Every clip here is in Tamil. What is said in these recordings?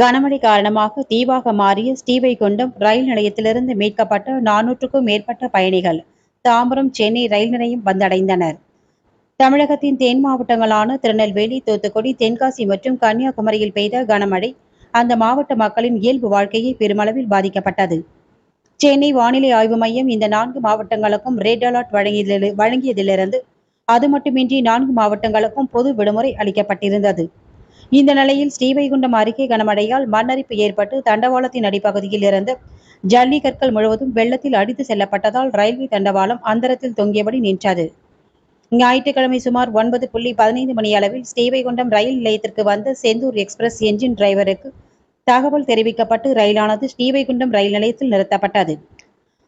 கனமழை காரணமாக தீவாக மாறிய ஸ்ரீவைகுண்டம் ரயில் நிலையத்திலிருந்து மீட்கப்பட்ட நானூற்றுக்கும் மேற்பட்ட பயணிகள் தாம்பரம் சென்னை ரயில் நிலையம் வந்தடைந்தனர். தமிழகத்தின் தென் மாவட்டங்களான திருநெல்வேலி தூத்துக்குடி தென்காசி மற்றும் கன்னியாகுமரியில் பெய்த கனமழை அந்த மாவட்ட மக்களின் இயல்பு வாழ்க்கையை பெருமளவில் பாதிக்கப்பட்டது. சென்னை வானிலை ஆய்வு மையம் இந்த நான்கு மாவட்டங்களுக்கும் ரெட் அலர்ட் வழங்கியதிலிருந்து அது மட்டுமின்றி நான்கு மாவட்டங்களுக்கும் பொது விடுமுறை அளிக்கப்பட்டிருந்தது. இந்த நிலையில் ஸ்ரீவைகுண்டம் அருகே கனமழையால் மண்ணரிப்பு ஏற்பட்டு தண்டவாளத்தின் அடிப்பகுதியில் இருந்து ஜல்லிகற்கள் முழுவதும் வெள்ளத்தில் அடித்து செல்லப்பட்டதால் ரயில்வே தண்டவாளம் அந்தரத்தில் தொங்கியபடி நின்றது. ஞாயிற்றுக்கிழமை சுமார் ஒன்பது புள்ளி பதினைந்து மணி அளவில் ஸ்ரீவைகுண்டம் ரயில் நிலையத்திற்கு வந்த செந்தூர் எக்ஸ்பிரஸ் என்ஜின் டிரைவருக்கு தகவல் தெரிவிக்கப்பட்டு ரயிலானது ஸ்ரீவைகுண்டம் ரயில் நிலையத்தில் நிறுத்தப்பட்டது.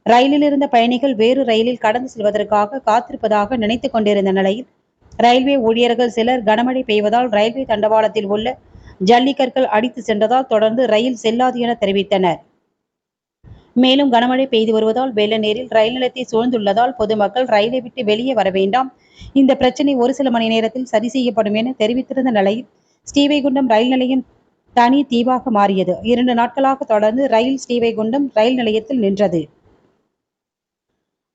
ரயிலில் இருந்த பயணிகள் வேறு ரயிலில் கடந்து செல்வதற்காக காத்திருப்பதாக நினைத்துக் கொண்டிருந்த நிலையில் ரயில்வே ஊழியர்கள் சிலர் கனமழை பெய்வதால் ரயில்வே தண்டவாளத்தில் உள்ள ஜல்லிக்கற்கள் அடித்து சென்றதால் தொடர்ந்து ரயில் செல்லாது என தெரிவித்தனர். மேலும் கனமழை பெய்து வருவதால் வெள்ள நீரில் ரயில் நிலையத்தை சூழ்ந்துள்ளதால் பொதுமக்கள் ரயிலை விட்டு வெளியே வர வேண்டாம். இந்த பிரச்சனை ஒரு சில மணி நேரத்தில் சரி செய்யப்படும் என தெரிவித்திருந்த நிலையில் ஸ்ரீவைகுண்டம் ரயில் நிலையம் தனி தீவாக மாறியது. இரண்டு நாட்களாக தொடர்ந்து ரயில் ஸ்ரீவைகுண்டம் ரயில் நிலையத்தில் நின்றது.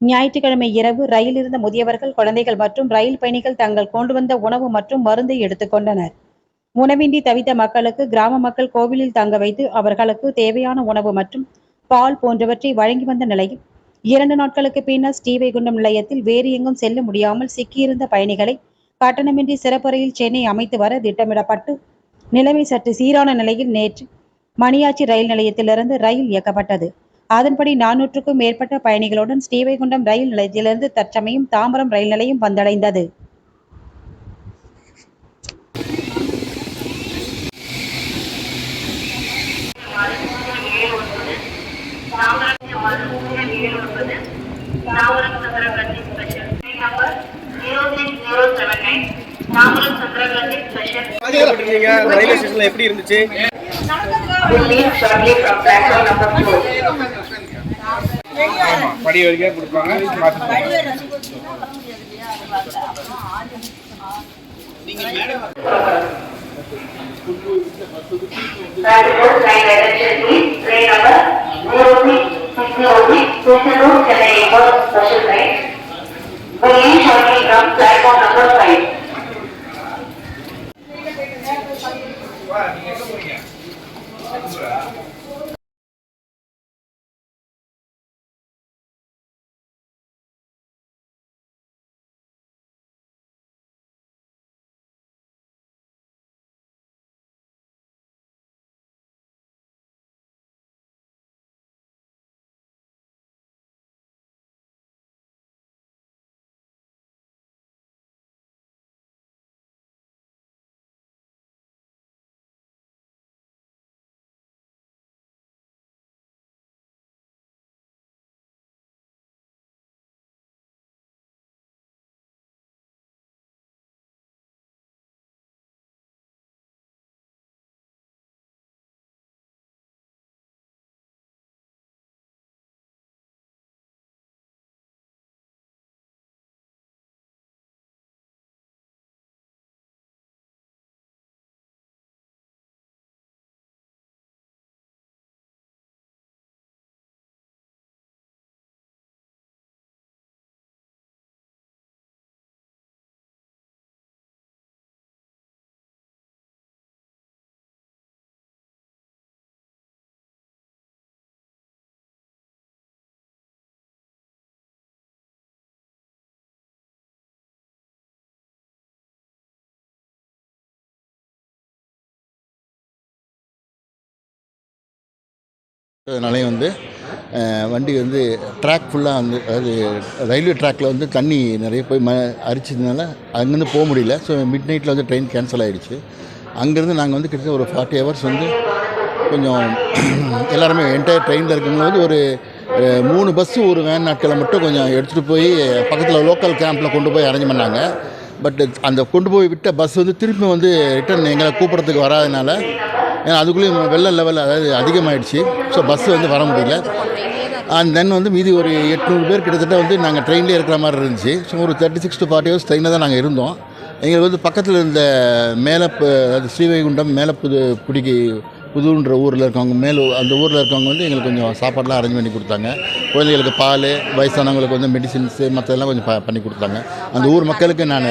ஞாயிற்றுக்கிழமை இரவு ரயில் இருந்த முதியவர்கள் குழந்தைகள் மற்றும் ரயில் பயணிகள் தங்கள் கொண்டு வந்த உணவு மற்றும் மருந்தை எடுத்துக்கொண்டனர் உணவின்றி தவித்த மக்களுக்கு கிராம மக்கள் கோவிலில் தங்க வைத்து அவர்களுக்கு தேவையான உணவு மற்றும் பால் போன்றவற்றை வழங்கி வந்த நிலையில் இரண்டு நாட்களுக்கு பின்னர் ஸ்ரீவைகுண்டம் நிலையத்தில் வேறு எங்கும் செல்ல முடியாமல் சிக்கியிருந்த பயணிகளை கட்டணமின்றி சிறப்புறையில் சென்னை அமைத்து வர திட்டமிடப்பட்டு நிலைமை சற்று சீரான நிலையில் நேற்று மணியாச்சி ரயில் நிலையத்திலிருந்து ரயில் இயக்கப்பட்டது. அதன்படி நானூற்றுக்கும் மேற்பட்ட பயணிகளுடன் ஸ்ரீவைகுண்டம் ரயில் நிலையத்திலிருந்து தற்சமயம் தாம்பரம் ரயில் நிலையம் வந்தடைந்தது. எப்படி இருந்துச்சு? ஆமா படி வரைக்கும் கொடுப்பாங்க பார்த்து அதனாலேயும் வந்து வண்டி வந்து ட்ராக் ஃபுல்லாக வந்து அதாவது ரயில்வே ட்ராக்கில் வந்து தண்ணி நிறைய போய் ம அரிச்சதுனால அங்கேருந்து போக முடியல. ஸோ மிட் நைட்டில் வந்து ட்ரெயின் கேன்சல் ஆகிடுச்சு அங்கேருந்து நாங்கள் வந்து கிட்டத்தட்ட ஒரு ஃபார்ட்டி ஹவர்ஸ் வந்து கொஞ்சம் எல்லாருமே என்டையர் ட்ரெயினில் இருக்கும்போது ஒரு மூணு பஸ்ஸு ஒரு வேன் நாட்களை மட்டும் கொஞ்சம் எடுத்துகிட்டு போய் பக்கத்தில் லோக்கல் கேம்பில் கொண்டு போய் அரேஞ்ச் பண்ணாங்க. பட் அந்த கொண்டு போய் விட்ட பஸ் வந்து திருப்பி வந்து ரிட்டர்ன் எங்களை கூப்பிட்றதுக்கு வராதனால ஏன்னா அதுக்குள்ளேயும் வெள்ள லெவல் அதாவது அதிகமாகிடுச்சு ஸோ பஸ்ஸு வந்து வர முடியல. அண்ட் தென் வந்து மீதி ஒரு எட்நூறு பேர் கிட்டத்தட்ட வந்து நாங்கள் ட்ரெயின்லேயே இருக்கிற மாதிரி இருந்துச்சு. ஸோ ஒரு thirty six to forty hours ட்ரெயினில் தான் நாங்கள் இருந்தோம். எங்களுக்கு வந்து பக்கத்தில் இருந்த மேலப்பு அது ஸ்ரீவைகுண்டம் மேலப்புது குடிக்கு புதுன்ற ஊரில் இருக்கவங்க மேல் அந்த ஊரில் இருக்கவங்க வந்து எங்களுக்கு கொஞ்சம் சாப்பாடுலாம் அரேஞ்ச் பண்ணி கொடுத்தாங்க. குழந்தைகளுக்கு பால் வயசானவங்களுக்கு வந்து மெடிசின்ஸு மற்றதெல்லாம் கொஞ்சம் ப- பண்ணி கொடுத்தாங்க. அந்த ஊர் மக்களுக்கு நான்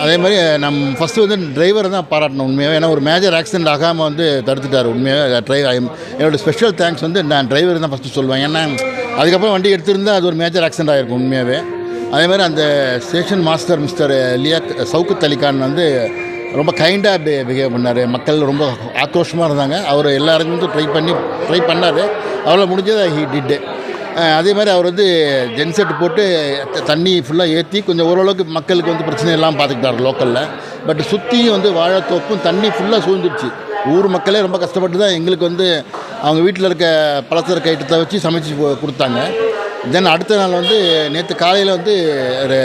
அதே மாதிரி நம்ம ஃபஸ்ட்டு வந்து டிரைவரை தான் பாராட்டணும் உண்மையாக ஏன்னா ஒரு மேஜர் ஆக்சிடென்ட் ஆகாமல் வந்து தடுத்துட்டார் உண்மையாக டிரைவர் என்னோட ஸ்பெஷல் தேங்க்ஸ் வந்து நான் டிரைவர் தான் ஃபஸ்ட்டு சொல்லுவேன் ஏன்னா அதுக்கப்புறம் வண்டி எடுத்திருந்தா அது ஒரு மேஜர் ஆக்சிடென்ட் ஆகிருக்கும் உண்மையாகவே அதே மாதிரி அந்த station master mister Liyaq Shaukat Alikhan வந்து ரொம்ப கைண்டாக பிஹேவ் பண்ணார். மக்கள் ரொம்ப ஆக்ரோஷமாக இருந்தாங்க. அவர் எல்லாருக்கும் வந்து ட்ரை பண்ணி ட்ரை பண்ணார். அவரால் முடிஞ்சதை ஹீ டிட்டு அதே மாதிரி அவர் வந்து ஜென்செட் போட்டு தண்ணி ஃபுல்லாக ஏற்றி கொஞ்சம் ஓரளவுக்கு மக்களுக்கு வந்து பிரச்சனை எல்லாம் பார்த்துக்கிட்டார் லோக்கலில் பட் சுற்றியும் வந்து வாழைத்தோப்பும் தண்ணி ஃபுல்லாக சூழ்ந்துருச்சு. ஊர் மக்களே ரொம்ப கஷ்டப்பட்டு தான் எங்களுக்கு வந்து அவங்க வீட்டில் இருக்க பலசரக்கு ஐட்டத்தை வச்சு சமைச்சு கொடுத்தாங்க. தென் அடுத்த நாள் வந்து நேற்று காலையில் வந்து ஒரு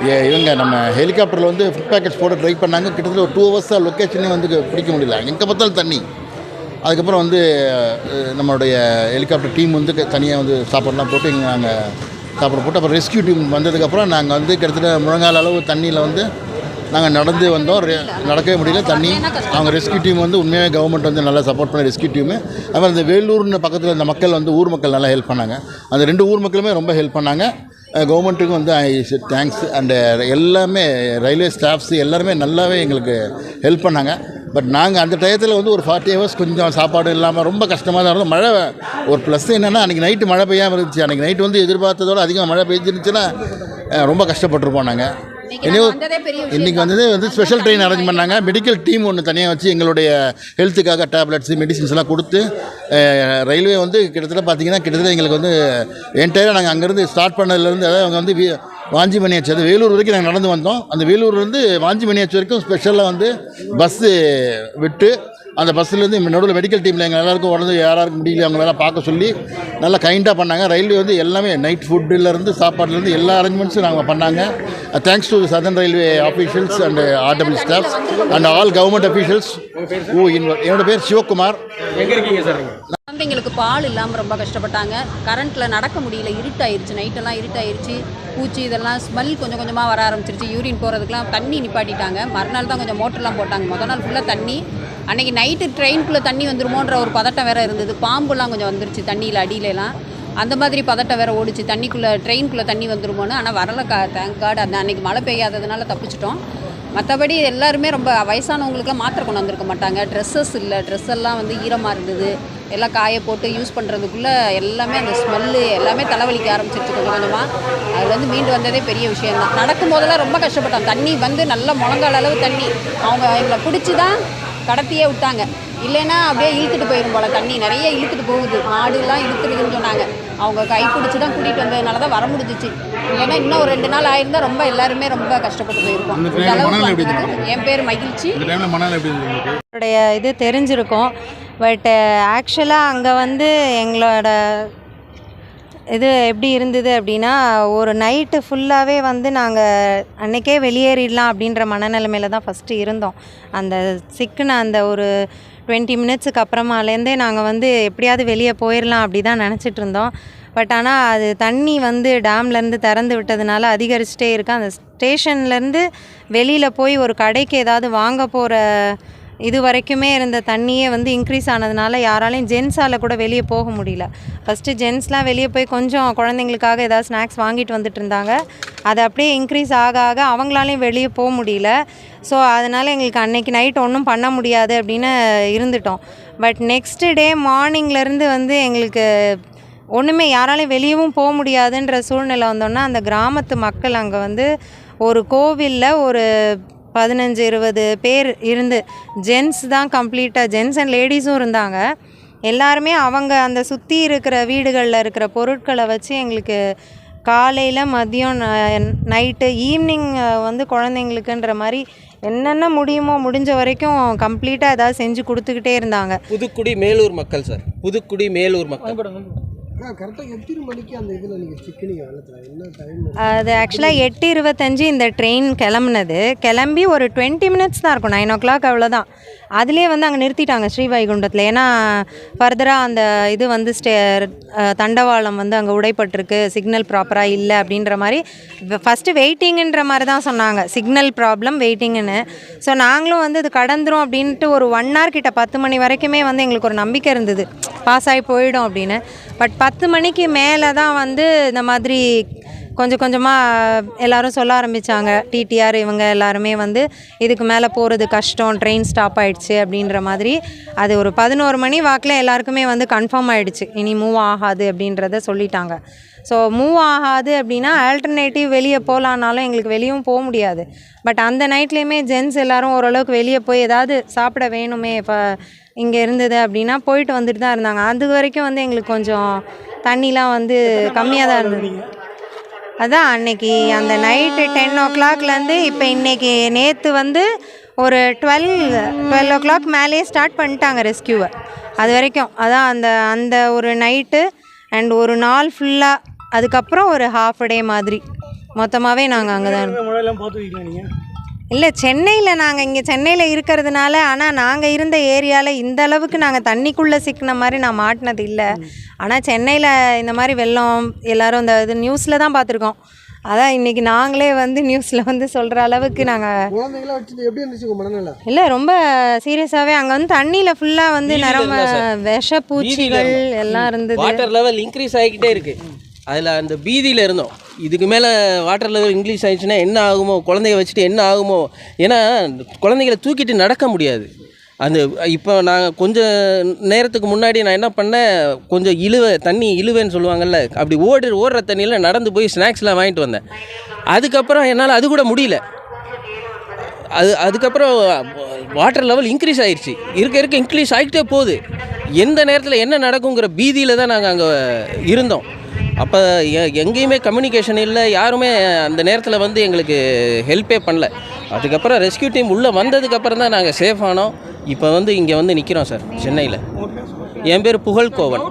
இவங்க நம்ம ஹெலிகாப்டரில் வந்து ஃபுட் பேக்கெட்ஸ் போட்டு ட்ரை பண்ணாங்க. கிட்டத்தட்ட ஒரு டூ ஹவர்ஸாக லொக்கேஷனே வந்து பிடிக்க முடியல. எங்கே பார்த்தாலும் தண்ணி. அதுக்கப்புறம் வந்து நம்மளுடைய ஹெலிகாப்டர் டீம் வந்து தனியாக வந்து சாப்பாடுலாம் போட்டு இங்கே நாங்கள் சாப்பாடு போட்டு அப்புறம் ரெஸ்கியூ டீம் வந்ததுக்கப்புறம் நாங்கள் வந்து கிட்டத்தட்ட முழங்கால் அளவு தண்ணியில் வந்து நாங்கள் நடந்து வந்தோம். ரெ- நடக்கவே முடியல தண்ணி. அவங்க ரெஸ்கியூ டீம் வந்து உண்மையாக கவர்மெண்ட் வந்து நல்லா சப்போர்ட் பண்ண ரெஸ்கியூ டீமு அப்புறம் இந்த வேலூர்னு பக்கத்தில் இந்த மக்கள் வந்து ஊர் மக்கள் நல்லா ஹெல்ப் பண்ணாங்க. அந்த ரெண்டு ஊர் மக்களுமே ரொம்ப ஹெல்ப் பண்ணாங்க. கவர்மெண்ட்டுக்கும் வந்து ஐ தேங்க்ஸ் அண்டு எல்லாமே ரயில்வே ஸ்டாஃப்ஸ் எல்லாருமே நல்லாவே எங்களுக்கு ஹெல்ப் பண்ணாங்க. பட் நாங்கள் அந்த டயத்தில் வந்து ஒரு ஃபார்ட்டி ஹவர்ஸ் கொஞ்சம் சாப்பாடு இல்லாமல் ரொம்ப கஷ்டமாக தான் இருந்தோம். மழை ஒரு ப்ளஸ் என்னென்னா அன்றைக்கி நைட்டு மழை பெய்யாமல் இருந்துச்சு. அன்றைக்கி நைட்டு வந்து எதிர்பார்த்ததோடு அதிகமாக மழை பெய்ஞ்சிருந்துச்சுன்னா ரொம்ப கஷ்டப்பட்டிருப்போம் நாங்கள் இன்றைக்கி வந்தது வந்து ஸ்பெஷல் ட்ரெயின் அரேஞ்ச் பண்ணாங்க. மெடிக்கல் டீம் ஒன்று தனியாக வச்சு எங்களுடைய ஹெல்த்துக்காக டேப்லெட்ஸ் மெடிசின்ஸ் எல்லாம் கொடுத்து ரயில்வே வந்து கிட்டத்தட்ட பார்த்தீங்கன்னா கிட்டத்தட்ட எங்களுக்கு வந்து என்டையராக நாங்கள் அங்கேருந்து ஸ்டார்ட் பண்ணதுலேருந்து அதாவது அவங்க வந்து வி- வாஞ்சிமணியாச்சி அது வேலூர் வரைக்கும் நாங்கள் நடந்து வந்தோம். அந்த வேலூர்லேருந்து வாஞ்சிமணியாச்சி வரைக்கும் ஸ்பெஷலாக வந்து பஸ்ஸு விட்டு அந்த பஸ்ஸுலேருந்து நடுவில் மெடிக்கல் டீமில் எங்கள் எல்லாருக்கும் உடனே யாராருக்கும் முடியல அவங்க வேலை பார்க்க சொல்லி நல்லா கைண்டாக பண்ணாங்க. ரயில்வே வந்து எல்லாமே நைட் ஃபுட்டுலேருந்து சாப்பாடுலேருந்து எல்லா அரேஞ்ச்மெண்ட்ஸும் நாங்கள் பண்ணாங்க. Thanks to southern railway officials and ஆர்டபிள் staffs and all government officials ஓ என்னோட பேர் சிவகுமார். எங்கே இருக்கீங்க குழந்தைங்களுக்கு பால் இல்லாமல் ரொம்ப கஷ்டப்பட்டாங்க. கரண்ட்டில் நடக்க முடியல இருட்டாயிருச்சு. நைட்டெல்லாம் இருட்டாயிருச்சு. பூச்சி இதெல்லாம் ஸ்மெல் கொஞ்சம் கொஞ்சமாக வர ஆரம்பிச்சிருச்சு. யூரின் போகிறதுக்குலாம் தண்ணி நிப்பாட்டிட்டாங்க. மறுநாள் தான் கொஞ்சம் மோட்டர்லாம் போட்டாங்க. முத நாள் ஃபுல்லாக தண்ணி. அன்றைக்கி நைட்டு ட்ரெயினுக்குள்ளே தண்ணி வந்துருமோன்ற ஒரு பதட்டம் வேற இருந்தது. பாம்புலாம் கொஞ்சம் வந்துருச்சு தண்ணியில் அடியிலலாம். அந்த மாதிரி பதட்டம் வேற ஓடிச்சு. தண்ணிக்குள்ளே ட்ரெயினுக்குள்ளே தண்ணி வந்துருமோன்னு. ஆனால் வரல கா தேங்க் காட் அந்த அன்றைக்கி மழை பெய்யாததுனால தப்பிச்சிட்டோம். மற்றபடி எல்லாருமே ரொம்ப வயசானவங்களுக்குலாம் மாத்திரை கொண்டு வந்திருக்க மாட்டாங்க. ட்ரெஸ்ஸஸ் இல்லை. ட்ரெஸ் எல்லாம் வந்து ஈரமாக இருந்தது. எல்லாம் காய போட்டு யூஸ் பண்ணுறதுக்குள்ளே எல்லாமே அந்த ஸ்மெல்லு எல்லாமே தலைவலிக்க ஆரம்பிச்சிருச்சு கொஞ்சம் கொஞ்சமாக அது வந்து மீண்டு வந்ததே பெரிய விஷயம் தான் நடக்கும் போதெல்லாம் ரொம்ப கஷ்டப்பட்டோம். தண்ணி வந்து நல்லா முழங்கால் அளவு தண்ணி. அவங்க எங்களை பிடிச்சி தான் கடத்தியே விட்டாங்க. இல்லைன்னா அப்படியே இழுத்துட்டு போயிடும் போல தண்ணி. நிறைய இழுத்துட்டு போகுது. மாடுலாம் இழுத்துருதுன்னு சொன்னாங்க. அவங்க கை பிடிச்சி தான் கூட்டிகிட்டு வந்ததுனால தான் வர முடிஞ்சிச்சு. இல்லைன்னா இன்னும் ஒரு ரெண்டு நாள் ஆயிருந்தா ரொம்ப எல்லாருமே ரொம்ப கஷ்டப்பட்டு போயிருக்கோம் என் பேர் மகிழ்ச்சி. இந்த டைமில் மணல் எப்படி இருந்தது அவருடைய இது தெரிஞ்சிருக்கும். பட் ஆக்சுவலாக அங்கே வந்து எங்களோட இது எப்படி இருந்தது அப்படின்னா ஒரு நைட்டு ஃபுல்லாகவே வந்து நாங்கள் அன்றைக்கே வெளியேறிடலாம் அப்படின்ற மனநிலைமையில தான் ஃபஸ்ட்டு இருந்தோம். அந்த சிக்குன அந்த ஒரு டுவெண்ட்டி மினிட்ஸுக்கு அப்புறமாலேருந்தே நாங்கள் வந்து எப்படியாவது வெளியே போயிடலாம் அப்படி தான் நினச்சிட்டு இருந்தோம். பட் ஆனால் அது தண்ணி வந்து டேம்லேருந்து திறந்து விட்டதுனால அதிகரிச்சிட்டே இருக்கு. அந்த ஸ்டேஷன்லேருந்து வெளியில் போய் ஒரு கடைக்கு ஏதாவது வாங்க போகிற இது வரைக்குமே இருந்த தண்ணியே வந்து இன்க்ரீஸ் ஆனதுனால யாராலையும் ஜென்ஸால் கூட வெளியே போக முடியல. ஃபஸ்ட்டு ஜென்ஸ்லாம் வெளியே போய் கொஞ்சம் குழந்தைங்களுக்காக ஏதாவது ஸ்நாக்ஸ் வாங்கிட்டு வந்துட்டு இருந்தாங்க. அது அப்படியே இன்க்ரீஸ் ஆக ஆக அவங்களாலையும் வெளியே போக முடியல. ஸோ அதனால் எங்களுக்கு அன்னைக்கு நைட் ஒன்றும் பண்ண முடியாது அப்படின்னு இருந்துட்டோம். பட் நெக்ஸ்ட்டு டே மார்னிங்லேருந்து வந்து எங்களுக்கு ஒன்றுமே யாராலையும் வெளியவும் போக முடியாதுன்ற சூழ்நிலை வந்தோன்னா அந்த கிராமத்து மக்கள் அங்கே வந்து ஒரு கோவிலில் ஒரு பதினஞ்சு இருபது பேர் இருந்து. ஜென்ஸ் தான் கம்ப்ளீட்டாக ஜென்ஸ் அண்ட் லேடிஸும் இருந்தாங்க. எல்லாருமே அவங்க அந்த சுற்றி இருக்கிற வீடுகளில் இருக்கிற பொருட்களை வச்சு எங்களுக்கு காலையில் மதியம் நைட்டு ஈவினிங் வந்து குழந்தைங்களுக்குன்ற மாதிரி என்னென்ன முடியுமோ முடிஞ்ச வரைக்கும் கம்ப்ளீட்டாக ஏதாவது செஞ்சு கொடுத்துக்கிட்டே இருந்தாங்க. புதுக்குடி மேலூர் மக்கள் சார் புதுக்குடி மேலூர் மக்கள். அது ஆக்சுவலாக எட்டு இருபத்தஞ்சு இந்த ட்ரெயின் கிளம்புனது. கிளம்பி ஒரு டுவெண்ட்டி மினிட்ஸ் தான் இருக்கும். நைன் ஓ கிளாக் அவ்வளோதான் அதுலேயே வந்து அங்கே நிறுத்திட்டாங்க ஸ்ரீவைகுண்டத்தில். ஏன்னா ஃபர்தராக அந்த இது வந்து ஸ்டே தண்டவாளம் வந்து அங்கே உடைப்பட்டிருக்கு. சிக்னல் ப்ராப்பராக இல்லை அப்படின்ற மாதிரி ஃபஸ்ட்டு வெயிட்டிங்குன்ற மாதிரி தான் சொன்னாங்க. சிக்னல் ப்ராப்ளம் வெயிட்டிங்குன்னு ஸோ நாங்களும் வந்து இது கடந்துரும் அப்படின்ட்டு ஒரு ஒன் ஹவர் கிட்ட பத்து மணி வரைக்குமே வந்து எங்களுக்கு ஒரு நம்பிக்கை இருந்தது. பாஸ் ஆகி போயிடும் அப்படின்னு. பட் பத்து மணிக்கு மேலே தான் வந்து இந்த மாதிரி கொஞ்சம் கொஞ்சமாக எல்லாரும் சொல்ல ஆரம்பித்தாங்க டிடிஆர் இவங்க எல்லாருமே வந்து இதுக்கு மேலே போகிறது கஷ்டம் ட்ரெயின் ஸ்டாப் ஆயிடுச்சு அப்படின்ற மாதிரி. அது ஒரு பதினோரு மணி வாக்கில் எல்லாருக்குமே வந்து கன்ஃபார்ம் ஆயிடுச்சு. இனி மூவ் ஆகாது அப்படின்றத சொல்லிட்டாங்க. ஸோ மூவ் ஆகாது அப்படின்னா ஆல்டர்னேட்டிவ் வெளியே போகலான்னாலும் எங்களுக்கு வெளியும் போக முடியாது. பட் அந்த நைட்லேயுமே ஜென்ஸ் எல்லாரும் ஓரளவுக்கு வெளியே போய் ஏதாவது சாப்பிட வேணுமே இப்போ இங்கே இருந்தது அப்படின்னா போயிட்டு வந்துட்டு தான் இருந்தாங்க. அது வரைக்கும் வந்து எங்களுக்கு கொஞ்சம் தண்ணிலாம் வந்து கம்மியாக தான் இருந்தது. அதான் அன்னைக்கு அந்த நைட்டு டென் ஓ கிளாக்லேருந்து இப்போ இன்னைக்கு நேற்று வந்து ஒரு டுவெல் டுவெல் ஓ கிளாக் மேலேயே ஸ்டார்ட் பண்ணிட்டாங்க ரெஸ்கியூவை அது வரைக்கும். அதான் அந்த அந்த ஒரு நைட்டு அண்ட் ஒரு நாள் ஃபுல்லாக அதுக்கப்புறம் ஒரு ஹாஃப் டே மாதிரி. மொத்தமாகவே நாங்கள் அங்கே தான் இல்லை சென்னையில் நாங்கள் இங்கே சென்னையில் இருக்கிறதுனால ஆனால் நாங்கள் இருந்த ஏரியாவில் இந்த அளவுக்கு நாங்கள் தண்ணிக்குள்ளே சிக்கின மாதிரி நான் மாட்டினது இல்லை. ஆனால் சென்னையில் இந்த மாதிரி வெள்ளம் எல்லாரும் இந்த இது நியூஸில் தான் பார்த்துருக்கோம் அதான் இன்றைக்கி நாங்களே வந்து நியூஸில் வந்து சொல்கிற அளவுக்கு நாங்கள் இல்லை ரொம்ப சீரியஸாகவே அங்கே வந்து தண்ணியில் ஃபுல்லாக வந்து நிறம. விஷ பூச்சிகள் எல்லாம் இருந்தது. வாட்டர் லெவல் இன்க்ரீஸ் ஆகிக்கிட்டே இருக்கு. அதில் அந்த பீதியில் இருந்தோம். இதுக்கு மேலே வாட்டர் லெவல் இன்க்ரீஸ் ஆயிடுச்சுன்னா என்ன ஆகுமோ? குழந்தைய வச்சுட்டு என்ன ஆகுமோ? ஏன்னா குழந்தைகளை தூக்கிட்டு நடக்க முடியாது. அந்த இப்போ நான் கொஞ்சம் நேரத்துக்கு முன்னாடி நான் என்ன பண்ணேன்? கொஞ்சம் இழுவை தண்ணி இழுவேன்னு சொல்லுவாங்கல்ல அப்படி ஓடி ஓடுற தண்ணியில் நடந்து போய் ஸ்நாக்ஸ்லாம் வாங்கிட்டு வந்தேன். அதுக்கப்புறம் என்னால் அது கூட முடியல. அது அதுக்கப்புறம் வாட்டர் லெவல் இன்க்ரீஸ் ஆயிடுச்சு இருக்க இருக்க இன்க்ரீஸ் ஆகிட்டே போகுது. எந்த நேரத்தில் என்ன நடக்குங்கிற பீதியில் தான் நாங்கள் அங்கே இருந்தோம். அப்போ எங்கேயுமே கம்யூனிகேஷன் இல்லை யாருமே அந்த நேரத்தில் வந்து எங்களுக்கு ஹெல்ப்பே பண்ணல. அதுக்கப்புறம் ரெஸ்கியூ டீம் உள்ளே வந்ததுக்கப்புறம் தான் நாங்கள் சேஃப் ஆனோம். இப்போ வந்து இங்கே வந்து நிற்கிறோம் சார் சென்னையில். என் பேர் புகழ்கோவன்.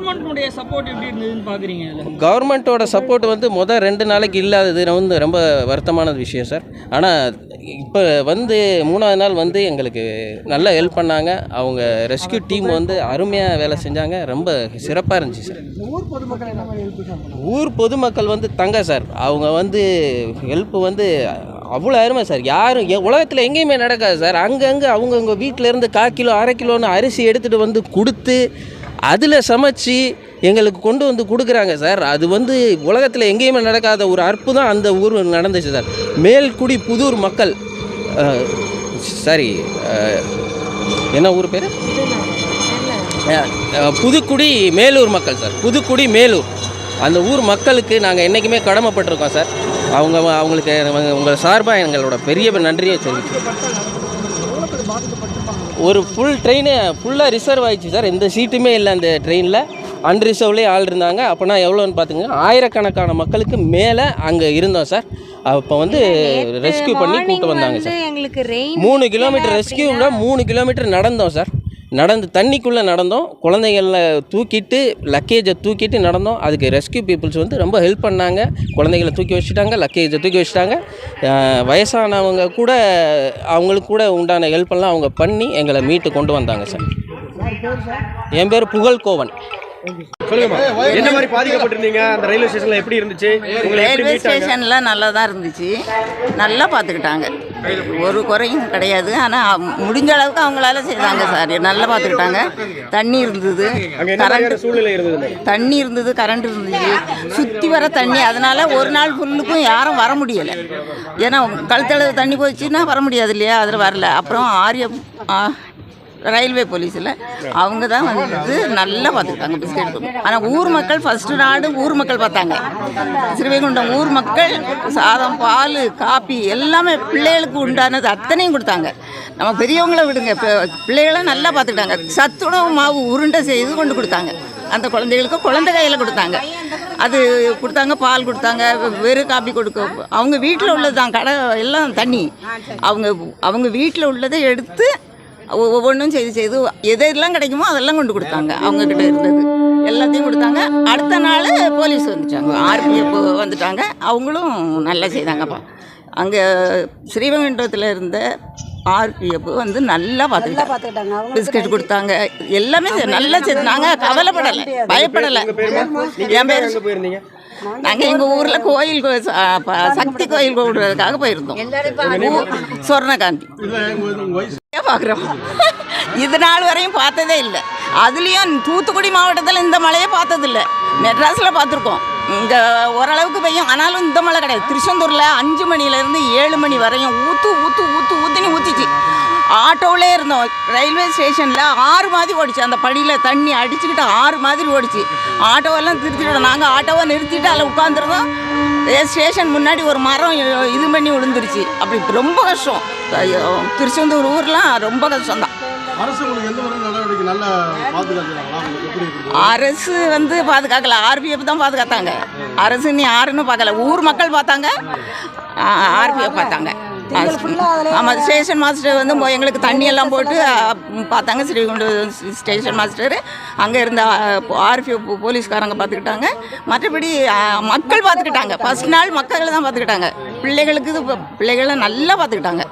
கவர்மெண்ட்டோட சப்போர்ட் வந்து மொதல் ரெண்டு நாளைக்கு இல்லாதது வந்து ரொம்ப வருத்தமான விஷயம் சார். ஆனால் இப்போ வந்து மூணாவது நாள் வந்து எங்களுக்கு நல்லா ஹெல்ப் பண்ணாங்க. அவங்க ரெஸ்கியூ டீம் வந்து அருமையாக வேலை செஞ்சாங்க. ரொம்ப சிறப்பாக இருந்துச்சு சார். ஊர் பொதுமக்கள் ஊர் பொதுமக்கள் வந்து தங்க சார். அவங்க வந்து ஹெல்ப் வந்து அவ்வளோ அருமை சார். யாரும் எ- உலகத்தில் எங்கேயுமே நடக்காது சார். அங்கங்கே அவங்கவுங்க வீட்டிலேருந்து கால் கிலோ அரை கிலோன்னு அரிசி எடுத்துகிட்டு வந்து கொடுத்து அதில் சமைச்சு எங்களுக்கு கொண்டு வந்து கொடுக்குறாங்க சார். அது வந்து உலகத்தில் எங்கேயுமே நடக்காத ஒரு அற்புதம் அந்த ஊர் நடந்துச்சு சார். மேல்குடி புதூர் மக்கள் சாரி என்ன ஊர் பேர்? புதுக்குடி மேலூர் மக்கள் சார். புதுக்குடி மேலூர். அந்த ஊர் மக்களுக்கு நாங்கள் என்றைக்குமே கடமைப்பட்டிருக்கோம் சார். அவங்க அவங்களுக்கு உங்கள் சார்பாக எங்களோட பெரிய நன்றியை தெரிவிக்கிறோம். ஒரு ஃபுல் ட்ரெயின் ஃபுல்லாக ரிசர்வ் ஆயிடுச்சு சார். எந்த சீட்டுமே இல்லை அந்த ட்ரெயினில் அன்ரிசர்வ்லேயே ஆள் இருந்தாங்க. அப்போனா எவ்வளோன்னு பார்த்துங்க ஆயிரக்கணக்கான மக்களுக்கு மேலே அங்கே இருந்தோம் சார். அப்போ வந்து ரெஸ்க்யூ பண்ணி கூப்பிட்டு வந்தாங்க சார். மூணு கிலோமீட்டர் ரெஸ்கியூவில் மூணு கிலோமீட்டர் நடந்தோம் சார். நடந்து தண்ணிக்குள்ளே நடந்தோம். குழந்தைங்கள தூக்கிட்டு லக்கேஜை தூக்கிட்டு நடந்தோம். அதுக்கு ரெஸ்கியூ பீப்புள்ஸ் வந்து ரொம்ப ஹெல்ப் பண்ணாங்க. குழந்தைங்கள தூக்கி வச்சுட்டாங்க லக்கேஜை தூக்கி வச்சுட்டாங்க. வயசானவங்க கூட அவங்களுக்கு கூட உண்டான ஹெல்ப்பெல்லாம் அவங்க பண்ணி எங்களை மீட்டு கொண்டு வந்தாங்க சார். என் பேர் புகழ்கோவன். சொல்லுங்கம்மா. என்ன மாதிரி பாதிக்கப்பட்டிருந்தீங்க? அந்த ரயில்வே ஸ்டேஷன்ல எப்படி இருந்துச்சு? ரயில்வே ஸ்டேஷன்லாம் நல்லா தான் இருந்துச்சு. நல்லா பார்த்துக்கிட்டாங்க ஒரு குறையும் கிடையாது. ஆனால் முடிஞ்ச அளவுக்கு அவங்களால செய்தாங்க சார். நல்லா பார்த்துக்கிட்டாங்க. தண்ணி இருந்தது. கரண்ட் சூழ்நிலை இருந்தது? தண்ணி இருந்தது கரண்ட் இருந்துச்சு சுற்றி வர தண்ணி. அதனால ஒரு நாள் ஃபுல்லுக்கும் யாரும் வர முடியலை. ஏன்னா கழுத்தளவு தண்ணி போச்சுன்னா வர முடியாது இல்லையா? அதில் வரல. அப்புறம் ஆரியம் ஆ, ரயில்வே போலீஸில். அவங்க தான் வந்து நல்லா பார்த்துக்கிட்டாங்க பிஸ்கெட் ஆனால் ஊர் மக்கள் ஃபஸ்ட்டு நாடு ஊர் மக்கள் பார்த்தாங்க. ஸ்ரீவைகுண்டம் ஊர் மக்கள் சாதம் பால் காப்பி எல்லாமே பிள்ளைகளுக்கு உண்டானது அத்தனையும் கொடுத்தாங்க. நம்ம பெரியவங்கள விடுங்க. பி- பிள்ளைகளை நல்லா பார்த்துக்கிட்டாங்க. சத்துணவு மாவு உருண்டை செய்து கொண்டு கொடுத்தாங்க. அந்த குழந்தைகளுக்கு குழந்தை கையில் கொடுத்தாங்க. அது கொடுத்தாங்க பால் கொடுத்தாங்க வெறும் காப்பி கொடுக்க அவங்க வீட்டில் உள்ளது தான் கடை எல்லாம் தண்ணி. அவங்க அவங்க வீட்டில் உள்ளதை எடுத்து ஒவ்வொன்றும் செய்து செய்து எதெல்லாம் கிடைக்குமோ அதெல்லாம் கொண்டு கொடுத்தாங்க. அவங்க கிட்ட இருந்தது. எல்லாத்தையும் கொடுத்தாங்க. அடுத்த நாள் போலீஸ் வந்துட்டாங்க. ஆர்பிஎஃப் வந்துட்டாங்க. அவங்களும் நல்லா செய்தாங்கப்பா. அங்கே ஸ்ரீவைகுண்டத்தில் இருந்த ஆர்பிஎஃப் வந்து நல்லா பார்த்துக்கிட்டாங்க பிஸ்கட் கொடுத்தாங்க. எல்லாமே நல்லா செய்து நாங்கள் கவலைப்படலை. பயப்படலை. என் பேர் நாங்கள் எங்கள் ஊரில் கோயில் சக்தி கோயில் கூடுறதுக்காக போயிருந்தோம். சொர்ணகாந்தி. பார்க்குறோம் இது நாள் வரையும் பார்த்ததே இல்லை. அதுலேயும் தூத்துக்குடி மாவட்டத்தில் இந்த மழையை பார்த்ததில்ல. மெட்ராஸில் பார்த்துருக்கோம். இங்கே ஓரளவுக்கு பெய்யும். ஆனாலும் இந்த மழை கிடையாது. திருச்செந்தூரில் அஞ்சு மணிலேருந்து ஏழு மணி வரையும் ஊற்று ஊற்று ஊற்று ஊற்றினு ஊற்றிச்சு ஆட்டோவிலே இருந்தோம். ரயில்வே ஸ்டேஷனில் ஆறு மாதிரி ஓடிச்சு. அந்த படியில் தண்ணி அடிச்சுக்கிட்டு ஆறு மாதிரி ஓடிச்சு. ஆட்டோவெல்லாம் திருத்திட்டோம். நாங்கள் ஆட்டோவை நிறுத்திட்டு அதில் உட்காந்துருந்தோம் ஸ்டேஷன் முன்னாடி ஒரு மரம் இது பண்ணி விழுந்துருச்சு. அப்படி ரொம்ப கஷ்டம். திருச்செந்தூர் ஊர்லாம் ரொம்ப எப்படி இருக்குது? அரசு வந்து பாதுகாக்கல. ஆர்பிஎஃப் தான் பாதுகாத்தாங்க. அரசு நீ யாருன்னு பார்க்கல ஊர் மக்கள் பார்த்தாங்க. ஆர்பிஎஃப் பார்த்தாங்க. ஆமாம் ஸ்டேஷன் மாஸ்டர் வந்து எங்களுக்கு தண்ணி எல்லாம் போட்டு பார்த்தாங்க. ஸ்ரீகுண்டு ஸ்டேஷன் மாஸ்டர் அங்கே இருந்த ஆர்பிஎஃப் போலீஸ்காரங்க பார்த்துக்கிட்டாங்க மற்றபடி மக்கள் பார்த்துக்கிட்டாங்க ஃபர்ஸ்ட் நாள் மக்கள் தான் பார்த்துக்கிட்டாங்க பிள்ளைகளுக்கு இது பிள்ளைகளை நல்லா பார்த்துக்கிட்டாங்க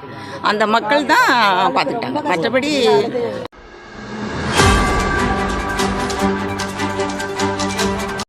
அந்த மக்கள் தான் பார்த்துக்கிட்டாங்க மற்றபடி